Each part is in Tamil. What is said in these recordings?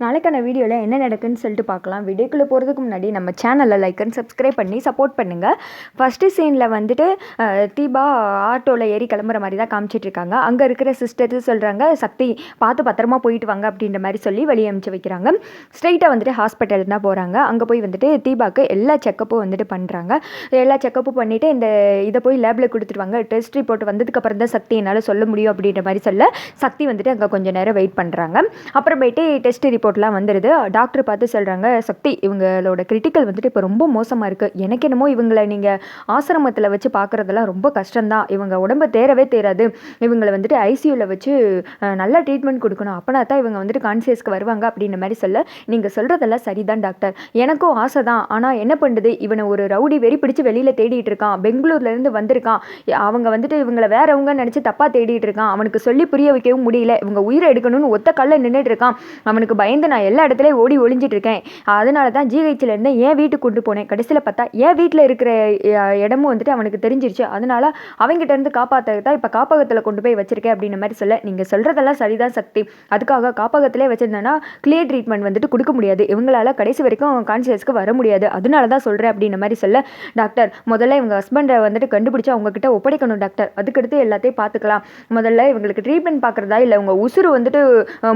நாளைக்கான வீடியோவில் என்ன நடக்குன்னு சொல்லிட்டு பார்க்கலாம். வீடியோக்குள்ளே போகிறதுக்கு முன்னாடி நம்ம சேனலில் லைக் அண்ட் சப்ஸ்கிரைப் பண்ணி சப்போர்ட் பண்ணுங்கள் ஃபஸ்ட்டு சீனில் வந்துட்டு தீபா ஆட்டோவில் ஏறி கிளம்புற மாதிரி தான் காமிச்சிட்ருக்காங்க அங்கே இருக்கிற சிஸ்டர்ஸ் சொல்கிறாங்க சக்தி பார்த்து பத்திரமா போயிட்டு வாங்க அப்படின்ற மாதிரி சொல்லி வெளியே அனுப்பிச்சு வைக்கிறாங்க. ஸ்ட்ரைட்டாக வந்துட்டு ஹாஸ்பிட்டல் தான் போகிறாங்க அங்கே போய் வந்துட்டு தீபாவுக்கு எல்லா செக்கப்பும் வந்துட்டு பண்ணுறாங்க எல்லா செக்கப்பும் பண்ணிவிட்டு இந்த இதை போய் லேபில் கொடுத்துருவாங்க டெஸ்ட் ரிப்போர்ட் வந்ததுக்கப்புறம் தான் சக்தி என்னால் சொல்ல முடியும் அப்படின்ற மாதிரி சொல்ல சக்தி வந்துட்டு அங்கே கொஞ்சம் நேரம் வெயிட் பண்ணுறாங்க அப்புறமேட்டு டெஸ்ட் ரிப்போர்ட் ரிப்போர்ட்லாம் வந்துடுது டாக்டர் பார்த்து சொல்கிறாங்க சக்தி இவங்களோட கிரிட்டிக்கல் வந்துட்டு இப்போ ரொம்ப மோசமாக இருக்குது எனக்கு என்னமோ இவங்களை நீங்கள் ஆசிரமத்தில் வச்சு பார்க்குறதெல்லாம் ரொம்ப கஷ்டம்தான். இவங்க உடம்பு தேரவே தேராது இவங்களை வந்துட்டு ஐசியூவில் வச்சு நல்லா ட்ரீட்மெண்ட் கொடுக்கணும். அப்போனா தான் இவங்க வந்துட்டு கான்சியஸ்க்கு வருவாங்க அப்படின்ற மாதிரி சொல்ல நீங்கள் சொல்கிறதெல்லாம் சரிதான் டாக்டர். எனக்கும் ஆசை தான் ஆனால் என்ன பண்ணுறது இவனை ஒரு ரவுடி வெறி பிடிச்சி வெளியில் தேடிட்டு இருக்கான். பெங்களூர்லேருந்து வந்திருக்கான். அவங்க வந்துட்டு இவங்களை வேறவங்க நினச்சி தப்பாக தேடிட்டு இருக்கான். அவனுக்கு சொல்லி புரிய வைக்கவும் முடியல. இவங்க உயிரை எடுக்கணும்னு ஒத்த கல்ல நின்றுட்டு இருக்கான். அவனுக்கு பயந்து நான் எல்லா இடத்துலையும் ஓடி ஒளிஞ்சிட்டு இருக்கேன். அதனால தான் ஜிஹெச்சில் இருந்து என் வீட்டுக்கு கொண்டு போனேன். கடைசியில் பார்த்தா என் வீட்டில் இருக்கிற இடமும் வந்துட்டு அவனுக்கு தெரிஞ்சிருச்சு. அதனால அவங்ககிட்டேருந்து காப்பாற்ற தான் இப்போ காப்பகத்தில் கொண்டு போய் வச்சிருக்கேன் அப்படின்ற மாதிரி சொல்ல நீங்கள் சொல்கிறதெல்லாம் சரிதான் சக்தி. அதுக்காக காப்பகத்திலே வச்சுருந்தேன்னா கிளியர் ட்ரீட்மெண்ட் வந்துட்டு கொடுக்க முடியாது. இவங்களால கடைசி வரைக்கும் கான்சியஸ்க்கு வர முடியாது. அதனால தான் சொல்கிறேன் அப்படின்ற மாதிரி சொல்ல டாக்டர் முதல்ல இவங்க ஹஸ்பண்டை வந்துட்டு கண்டுபிடிச்சு அவங்கக்கிட்ட ஒப்படைக்கணும் டாக்டர் அதுக்கடுத்து எல்லாத்தையும் பார்த்துக்கலாம். முதல்ல இவங்களுக்கு ட்ரீட்மெண்ட் பார்க்குறதா இல்லை உங்கள் உசுறு வந்துட்டு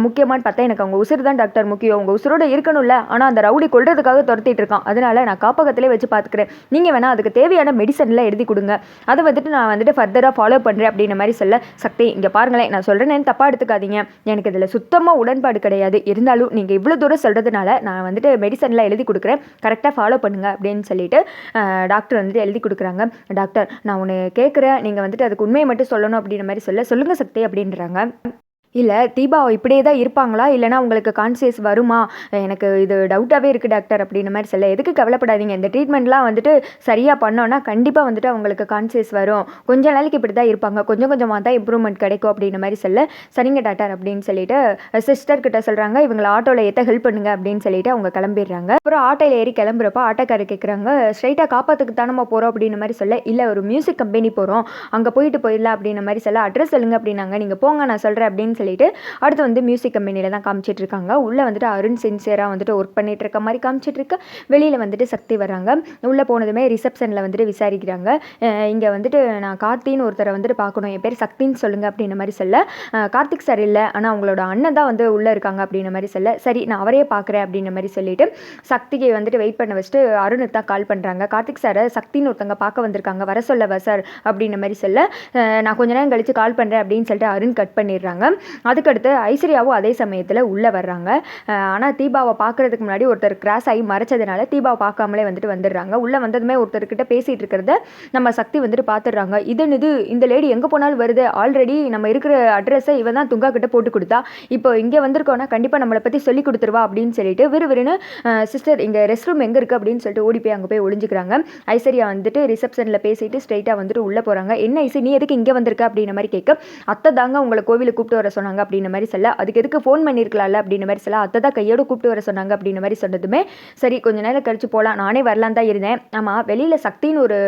முக்கியமானு பார்த்தா எனக்கு அவங்க உசுறு தான் டாக்டர் டாக்டர் முக்கியம் உங்கள் உசுரோட இருக்கணும்ல. ஆனால் அந்த ரவுடி கொள்றதுக்காக துரத்திட்டு இருக்கான். அதனால நான் காப்பகத்திலே வச்சு பார்த்துக்கிறேன் நீங்கள் வேணால் அதுக்கு தேவையான மெடிசன்லாம் எழுதி கொடுங்க. அதை வந்துட்டு நான் வந்துட்டு ஃபர்தராக ஃபாலோ பண்ணுறேன் அப்படின்ற மாதிரி சொல்ல சக்தி இங்கே பாருங்களேன் நான் சொல்கிறேன்னு தப்பாக எடுத்துக்காதீங்க. எனக்கு இதில் சுத்தமாக உடன்பாடு கிடையாது. இருந்தாலும் நீங்கள் இவ்வளோ தூரம் சொல்கிறதுனால நான் வந்துட்டு மெடிசன்லாம் எழுதி கொடுக்குறேன். கரெக்டாக ஃபாலோ பண்ணுங்க அப்படின்னு சொல்லிட்டு டாக்டர் வந்துட்டு எழுதி கொடுக்குறாங்க. டாக்டர் நான் ஒன்று கேட்குறேன். நீங்கள் வந்துட்டு அதுக்கு உண்மையை மட்டும் சொல்லணும் அப்படின்ற மாதிரி சொல்ல சொல்லுங்கள் சக்தி அப்படின்றாங்க. இல்லை தீபா இப்படியே தான் இருப்பாங்களா? இல்லைனா உங்களுக்கு கான்சியஸ் வருமா? எனக்கு இது டவுட்டாகவே இருக்குது டாக்டர் அப்படின்ற மாதிரி சொல்ல. எதுக்கு கவலைப்படாதீங்க. இந்த ட்ரீட்மெண்ட்லாம் வந்துட்டு சரியாக பண்ணோன்னா கண்டிப்பாக வந்துட்டு அவங்களுக்கு கான்சியஸ் வரும். கொஞ்ச நாளைக்கு இப்படி தான் இருப்பாங்க. கொஞ்சம் கொஞ்சமாக தான் இம்ப்ரூவ்மெண்ட் கிடைக்கும் அப்படின்ற மாதிரி சொல்ல. சரிங்க டாக்டர் அப்படின்னு சொல்லிட்டு சிஸ்டர்கிட்ட சொல்கிறாங்க இவங்களை ஆட்டோவில் ஏற்ற ஹெல்ப் பண்ணுங்க அப்படின்னு சொல்லிட்டு அவங்க கிளம்பிடுறாங்க. அப்புறம் ஆட்டோவில் ஏறி கிளம்புறப்ப ஆட்டோக்காரர் கேட்குறாங்க ஸ்ட்ரைட்டாக காப்பாற்றுக்கு தானமா போகிறோம் அப்படின்ற மாதிரி சொல்ல. இல்லை ஒரு மியூசிக் கம்பெனி போகிறோம் அங்கே போயிட்டு போயிடலாம் அப்படின்ற மாதிரி சொல்ல. அட்ரஸ் சொல்லுங்க அப்படின்னாங்க. நீங்கள் போங்க நான் சொல்கிறேன் அப்படின்னு சொல்லிட்டு அடுத்து வந்து மியூசிக் கம்பெனியில் தான் காமிச்சிட்டு இருக்காங்க உள்ளே வந்துட்டு அருண் சின்சியராக வந்துட்டு ஒர்க் பண்ணிட்டு இருக்க மாதிரி காமிச்சிட்டு இருக்க வெளியில் வந்துட்டு சக்தி வராங்க உள்ளே போனதுமே ரிசப்ஷனில் வந்துட்டு விசாரிக்கிறாங்க. இங்கே வந்துட்டு நான் கார்த்தின்னு ஒருத்தரை வந்துட்டு பார்க்கணும். என் பேர் சக்தின்னு சொல்லுங்க அப்படின்ற மாதிரி சொல்ல கார்த்திக் சார் இல்லை ஆனால் அவங்களோட அண்ணன் தான் வந்து உள்ளே இருக்காங்க அப்படின்ற மாதிரி சொல்ல சரி நான் அவரே பார்க்குறேன் அப்படின்ற மாதிரி சொல்லிட்டு சக்திக்கு வந்துட்டு வெயிட் பண்ண வச்சுட்டு அருணுக்கு தான் கால் பண்ணுறாங்க கார்த்திக் சாரை சக்தின்னு ஒருத்தவங்க பார்க்க வந்திருக்காங்க. வர சொல்லவா சார் அப்படின்ற மாதிரி சொல்ல நான் கொஞ்ச நேரம் கழித்து கால் பண்ணுறேன் அப்படின்னு சொல்லிட்டு அருண் கட் பண்ணிடுறாங்க. அதுக்கடுத்து ஐஸ்வர்யாவும் அதே சமயத்தில் உள்ளே வர்றாங்க. ஆனால் தீபாவை பார்க்கறதுக்கு முன்னாடி ஒருத்தர் கிராஸ் ஆகி மறைச்சதுனால தீபாவை பார்க்காமலே வந்துட்டு வந்துடுறாங்க. உள்ளே வந்ததுமே ஒருத்தர்கிட்ட பேசிகிட்டு இருக்கிறத நம்ம சக்தி வந்துட்டு பார்த்துடுறாங்க இதன் இது இந்த லேடி எங்கே போனாலும் வருது. ஆல்ரெடி நம்ம இருக்கிற அட்ரஸை இவன் தான் துங்கா கிட்ட போட்டு கொடுத்தா. இப்போ இங்கே வந்திருக்கோன்னா கண்டிப்பாக நம்மளை பற்றி சொல்லி கொடுத்துருவா அப்படின்னு சொல்லிட்டு விறுவிறுன்னு சிஸ்டர் இங்கே ரெஸ்ட் ரூம் எங்கே இருக்குது அப்படின்னு சொல்லிட்டு ஓடி போய் அங்கே போய் ஒழிஞ்சிக்கிறாங்க ஐஸ்வர்யா வந்துட்டு ரிசப்ஷனில் பேசிட்டு ஸ்ட்ரைட்டாக வந்துட்டு உள்ளே போகிறாங்க என்ன ஐசி நீ எதுக்கு இங்கே வந்திருக்க அப்படின்ற மாதிரி கேட்க அத்தை தாங்க உங்களை கோவிலுக்கு கூப்பிட்டு வர சொன்னாங்க. சொன்னாங்க அப்படின்ன மாதிரி சொல்ல. அதுக்கு எதுக்கு ஃபோன் பண்ணியிருக்கலாம்ல அப்படின்ன மாதிரி சொல்ல. அத்தை தான் கையோடு கூப்பிட்டு வர சொன்னாங்க அப்படின்ன மாதிரி சொன்னதுமே சரி கொஞ்ச நேரம் கழிச்சு போகலாம் நானே வரலான் தான் இருந்தேன். ஆமாம் வெளியில் சக்தின்னு ஒரு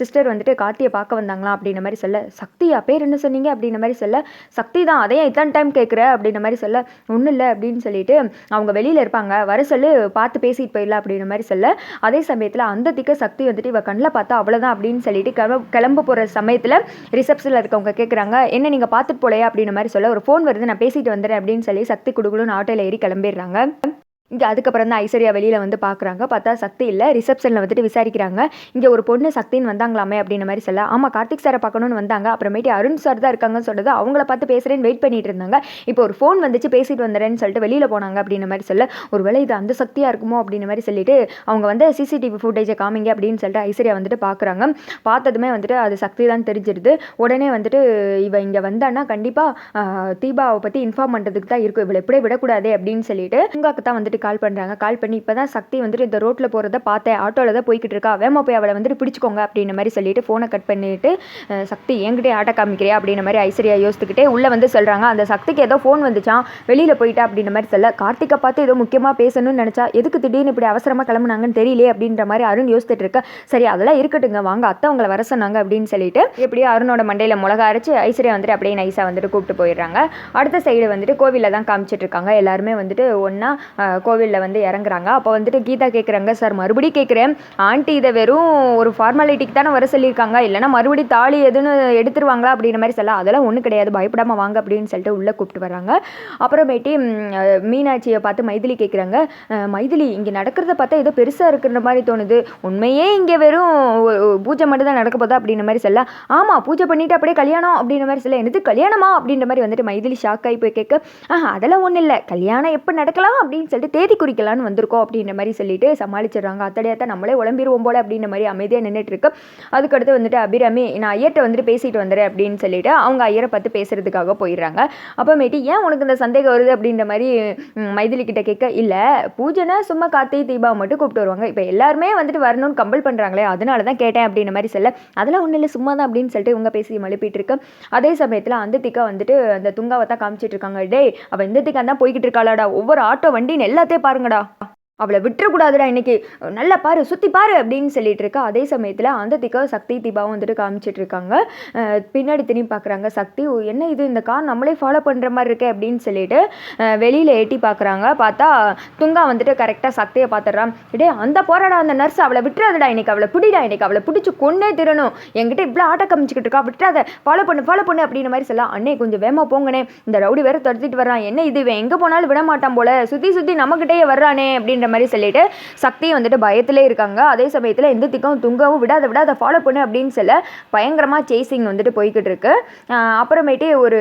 சிஸ்டர் வந்துட்டு கார்த்தியை பார்க்க வந்தாங்களாம் அப்படின்ன மாதிரி சொல்ல. சக்தியா பேர் என்ன சொன்னீங்க அப்படின்ன மாதிரி சொல்ல. சக்தி தான் அதையே இத்தனை டைம் கேட்குற அப்படின்ன மாதிரி சொல்ல. ஒன்றும் இல்லை அப்படின்னு சொல்லிட்டு அவங்க வெளியில் இருப்பாங்க. வர சொல்லு பார்த்து பேசிட்டு போயிடலாம் அப்படின்ற மாதிரி சொல்ல. அதே சமயத்தில் அந்த திக்க சக்தி வந்துட்டு இவள் கண்ணில் பார்த்தா அவ்வளோதான் அப்படின்னு சொல்லிட்டு கிளம்ப கிளம்ப போகிற சமயத்தில் ரிசப்ஷனில் இருக்கவங்க கேட்குறாங்க என்ன நீங்கள் பார்த்துட்டு போலையா? அப்படின்ற மாதிரி சொல்ல. ஒரு ஃபோன் வருது நான் பேசிட்டு வந்துடுறேன் அப்படின்னு சொல்லி சக்தி குடுகுடுன்னு ஆட்டோவில் ஏறி கிளம்பிடுறாங்க. இங்கே அதுக்கப்புறம் தான் ஐஸ்வர்யா வெளியில் வந்து பார்க்குறாங்க பார்த்தா சக்தி இல்லை. ரிசப்ஷனில் வந்துட்டு விசாரிக்கிறாங்க. இங்கே ஒரு பொண்ணு சக்தின்னு வந்தாங்களாமே அப்படின்ற மாதிரி சொல்ல ஆமாம் கார்த்திக் சாரை பார்க்கணுன்னு வந்தாங்க. அப்புறமேட்டு அருண் சார் தான் இருக்காங்கன்னு சொல்லுது அவங்கள பார்த்து பேசுகிறேன்னு வெயிட் பண்ணிட்டு இருந்தாங்க. இப்போ ஒரு ஃபோன் வந்துச்சு பேசிட்டு வந்துடுறேன்னு சொல்லிட்டு வெளியில் போனாங்க அப்படின்ற மாதிரி சொல்ல ஒருவேளை இது அந்த சக்தியாக இருக்குமோ? அப்படின்ற மாதிரி சொல்லிட்டு அவங்க வந்து சிசிடிவி ஃபுட்டேஜை காமிங்க அப்படின்னு சொல்லிட்டு ஐஸ்வர்யா வந்துட்டு பார்க்குறாங்க பார்த்ததுமே வந்துட்டு அது சக்தி தான் தெரிஞ்சிருது. உடனே வந்துட்டு இவ இங்கே வந்தான்னா கண்டிப்பாக தீபாவை பற்றி இன்ஃபார்ம் பண்ணுறதுக்கு தான் இருக்கும். இவளை எப்படியே விடக்கூடாதே அப்படின்னு சொல்லிட்டு உங்காக்கு தான் வந்துட்டு கால் பண்ணுறாங்க கால் பண்ணி இப்போ தான் சக்தி வந்துட்டு இந்த ரோட்டில் போகிறத பார்த்தேன். ஆட்டோவில் தான் போய்கிட்டு இருக்கா. வேமா போய் அவளை வந்துட்டு பிடிச்சிக்கோங்க அப்படின்ற மாதிரி சொல்லிட்டு ஃபோனை கட் பண்ணிட்டு சக்தி என்கிட்டே ஆட்ட காமிக்கிறியா அப்படின்ற மாதிரி ஐஸ்வர்யா யோசித்துக்கிட்டே உள்ளே வந்து சொல்கிறாங்க அந்த சக்திக்கு ஏதோ ஃபோன் வந்துச்சான் வெளியில் போயிட்டா அப்படின்ற மாதிரி சொல்ல கார்த்திகை பார்த்து ஏதோ முக்கியமாக பேசணும்னு நினச்சா எதுக்கு திடீர்னு இப்படி அவசரமாக கிளம்புனாங்கன்னு தெரியலே அப்படின்ற மாதிரி அருண் யோசித்துட்டு இருக்க. சரி அதெல்லாம் இருக்கட்டுங்க. வாங்க அத்தை அவங்கள வர சொன்னாங்க அப்படின்னு சொல்லிட்டு எப்படியோ அருணோட மண்டையில் மிளகா அரைச்சி ஐஸ்வர்யா வந்துட்டு அப்படியே நைஸாக வந்துட்டு கூப்பிட்டு போயிடுறாங்க. அடுத்த சைடு வந்துட்டு கோவிலில் தான் காமிச்சிட்டு இருக்காங்க. எல்லாருமே வந்துட்டு ஒன்றா கோவிலில் வந்து இறங்குறாங்க. அப்போ வந்துட்டு கீதா கேட்குறாங்க சார் மறுபடியும் கேட்குறேன் ஆண்டி இதை வெறும் ஒரு ஃபார்மாலிட்டிக்கு தானே வர சொல்லியிருக்காங்க. இல்லைனா மறுபடியும் தாலி எதுன்னு எடுத்துருவாங்களா? அப்படின்ற மாதிரி சொல்ல அதெல்லாம் ஒன்றும் கிடையாது. பயப்படாமல் வாங்க அப்படின்னு சொல்லிட்டு உள்ளே கூப்பிட்டு வராங்க அப்புறமேட்டி மீனாட்சியை பார்த்து மைதிலி கேட்குறாங்க மைதிலி இங்கே நடக்கிறத பார்த்தா ஏதோ பெருசாக இருக்கிற மாதிரி தோணுது. உண்மையே இங்கே வெறும் பூஜை மட்டும் தான் நடக்க போதா? அப்படின்ற மாதிரி சொல்ல ஆமாம் பூஜை பண்ணிட்டு அப்படியே கல்யாணம் அப்படின்ற மாதிரி சொல்ல என்னது கல்யாணமா? அப்படின்ற மாதிரி வந்துட்டு மைதிலி ஷாக் ஆகி போய் கேட்க ஆஹ் அதெல்லாம் ஒன்றும் இல்லை. கல்யாணம் எப்போ நடக்கலாம்? அப்படின்னு சொல்லிட்டு தேதி குறிக்கலாம்னு வந்திருக்கோம் அப்படின்ற மாதிரி சொல்லிட்டு சமாளிச்சிடுறாங்க. அத்தடையாத்த நம்மளே உழம்பிடுவோம் போல அப்படின்ற மாதிரி அமைதியாக நின்றுட்டு இருக்கு அதுக்கடுத்து வந்துட்டு அபிராமி நான் ஐயர்கிட்ட வந்துட்டு பேசிட்டு வந்துடுறேன் அப்படின்னு சொல்லிட்டு அவங்க ஐயரை பார்த்து பேசுறதுக்காக போயிடுறாங்க. அப்புறமேட்டு ஏன் உனக்கு இந்த சந்தேகம் வருது? அப்படின்ற மாதிரி மைதிலி கிட்ட கேட்க இல்லை பூஜைனா சும்மா கார்த்திகை தீபா மட்டும் கூப்பிட்டு வருவாங்க. இப்போ எல்லாருமே வந்துட்டு வரணும்னு கம்பல் பண்ணுறாங்களே அதனால தான் கேட்டேன் அப்படின்ற மாதிரி சொல்ல அதெல்லாம் ஒன்றும் இல்லை சும்மா தான் அப்படின்னு சொல்லிட்டு இவங்க பேசி மழுப்பிட்டு இருக்கு அதே சமயத்தில் அந்த திக்கா வந்துட்டு அந்த துங்காவை தான் காமிச்சிட்டு இருக்காங்க. டேய் அவள் இந்த திக்கா தான் போய்கிட்டு இருக்காளாடா. ஒவ்வொரு ஆட்டோ வண்டின்னு எல்லாத்தையும் பாருங்கடா. அவளை விட்டுறக்கூடாதுடா இன்னைக்கு. நல்லா பாரு சுற்றி பாரு அப்படின்னு சொல்லிட்டு இருக்கா. அதே சமயத்தில் அந்த திக்கா சக்தி தீபாவும் வந்துட்டு காமிச்சிட்டு இருக்காங்க. பின்னாடி திரும்பி பார்க்குறாங்க சக்தி என்ன இது? இந்த கார் நம்மளே ஃபாலோ பண்ணுற மாதிரி இருக்கே அப்படின்னு சொல்லிட்டு வெளியில் எட்டி பார்க்குறாங்க பார்த்தா துங்கா வந்துட்டு கரெக்டாக சக்தியை பார்த்துட்றான் டே அந்த போராடா அந்த நர்ஸ் அவளை விட்டுறாதடா இன்னைக்கு. அவளை பிடிடா இன்னைக்கு. அவளை பிடிச்சி கொன்னே திறனும் என்கிட்ட இவ்வளோ ஆட்ட காமிச்சிக்கிட்டு இருக்கா. விட்டுறாத. ஃபாலோ பண்ணு ஃபாலோ பண்ணு அப்படின்ற மாதிரி சொல்லலாம் அண்ணே கொஞ்சம் வேமா போங்கண்ணே. இந்த ரவுடி வேற துரத்திட்டு வர்றான். என்ன இது? இவன் எங்கே போனாலும் விட மாட்டான் போல சுற்றி சுற்றி நம்மக்கிட்டேயே வர்றானே அப்படின்னு அப்படின்ற மாதிரி சொல்லிட்டு சக்தியும் வந்துட்டு பயத்திலே இருக்காங்க. அதே சமயத்தில் எந்த திக்கும் துங்கவும் விடாத அதை ஃபாலோ பண்ணு அப்படின்னு சொல்ல பயங்கரமாக சேசிங் வந்துட்டு போய்கிட்டு இருக்கு. அப்புறமேட்டு ஒரு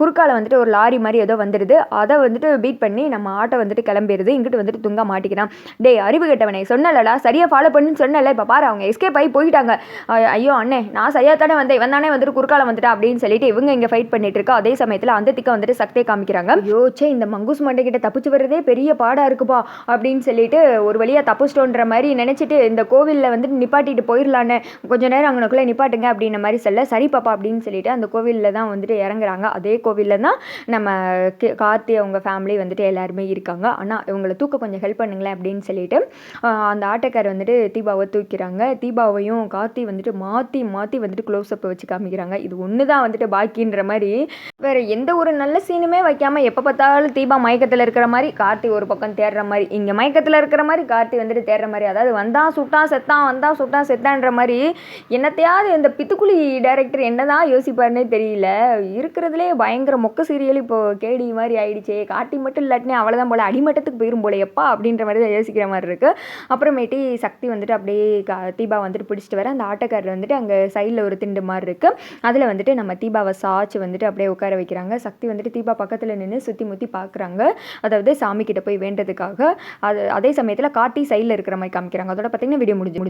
குறுக்கால வந்துட்டு ஒரு லாரி மாதிரி ஏதோ வந்துடுது அதை வந்துட்டு பீட் பண்ணி நம்ம ஆட்டோ வந்துட்டு கிளம்பிடுது இங்கிட்டு வந்துட்டு துங்கா மாட்டிக்கிறான். டேய் அறிவு கெட்டவனே சொன்னலடா சரியாக ஃபாலோ பண்ணுன்னு சொன்னல இப்போ பாரு அவங்க எஸ்கேப் ஆகி போயிட்டாங்க. ஐயோ அண்ணே நான் சரியாக தானே வந்தேன். இவன் தானே வந்துட்டு குறுக்கால வந்துட்டா அப்படின்னு சொல்லிட்டு இவங்க இங்கே ஃபைட் பண்ணிட்டு இருக்கா. அதே சமயத்தில் அந்த திக்கா வந்துட்டு சக்தியை காமிக்கிறாங்க. ஐயோ சே இந்த மங்கூஸ் மண்டை கிட்ட தப்பிச்சு வர்றதே பெரிய பாடாக இருக்குப்பா. அப்படின்னு சொல்லிட்டு ஒரு வழியாக தப்பிச்சிட்டோன்ற மாதிரி நினச்சிட்டு இந்த கோவிலில் வந்துட்டு நிப்பாட்டிட்டு போயிடலான்னு கொஞ்சம் நேரம் அங்கனக்குள்ளே நிப்பாட்டுங்க அப்படின்ற மாதிரி சொல்ல சரி பாப்பா அப்படின்னு சொல்லிட்டு அந்த கோவிலில் தான் வந்துட்டு இறங்குறாங்க. அதே கோவிலில் தான் நம்ம கார்த்தி அவங்க ஃபேமிலி வந்துட்டு எல்லாருமே இருக்காங்க. ஆனால் இவங்களை தூக்க கொஞ்சம் ஹெல்ப் பண்ணுங்களேன் அப்படின்னு சொல்லிட்டு அந்த ஆட்டக்கார் வந்துட்டு தீபாவை தூக்கிறாங்க. தீபாவையும் கார்த்தி வந்துட்டு மாற்றி மாற்றி வந்துட்டு க்ளோஸ் அப் வச்சு காமிக்கிறாங்க. இது ஒன்று தான் வந்துட்டு பாக்கின்ற மாதிரி. வேறு எந்த ஒரு நல்ல சீனுமே வைக்காமல் எப்போ பார்த்தாலும் தீபா மயக்கத்தில் இருக்கிற மாதிரி கார்த்தி ஒரு பக்கம் தேடுற மாதிரி. இங்கே மயக்கத்தில் இருக்கிற மாதிரி கார்த்தி வந்துட்டு தேடுற மாதிரி அதாவது வந்தான் சுட்டான் செத்தான் வந்தான் சுட்டான் செத்தான்ற மாதிரி என்னத்தையாவது இந்த பித்துக்குழி டைரக்டர் என்னதான் யோசிப்பாருன்னே தெரியல. இருக்கிறதுலே பயங்கர மொக்க சீரியல் இப்போ கேடி மாதிரி ஆயிடுச்சே. காட்டி மட்டும் இல்லாட்டினே அவ்வளோதான் போல் அடிமட்டத்துக்கு போயிரும் போல எப்பா அப்படின்ற மாதிரி தான் யோசிக்கிற மாதிரி இருக்குது அப்புறமேட்டு சக்தி வந்துட்டு அப்படியே கா தீபா வந்துட்டு பிடிச்சிட்டு வர அந்த ஆட்டக்காரர் வந்துட்டு அங்கே சைடில் ஒரு திண்டு மாதிரி இருக்குது அதில் வந்துட்டு நம்ம தீபாவை சாச்சு வந்துட்டு அப்படியே உட்கார வைக்கிறாங்க. சக்தி வந்துட்டு தீபா பக்கத்தில் நின்று சுற்றி முற்றி பார்க்குறாங்க அதாவது சாமி கிட்ட போய் வேண்டதுக்காக. அது அதே சமயத்தில் கார்த்தி சைடில் இருக்கிற மாதிரி காமிக்கிறாங்க. அதோட பார்த்தீங்கன்னா வீடியோ முடிஞ்சு முடிஞ்சு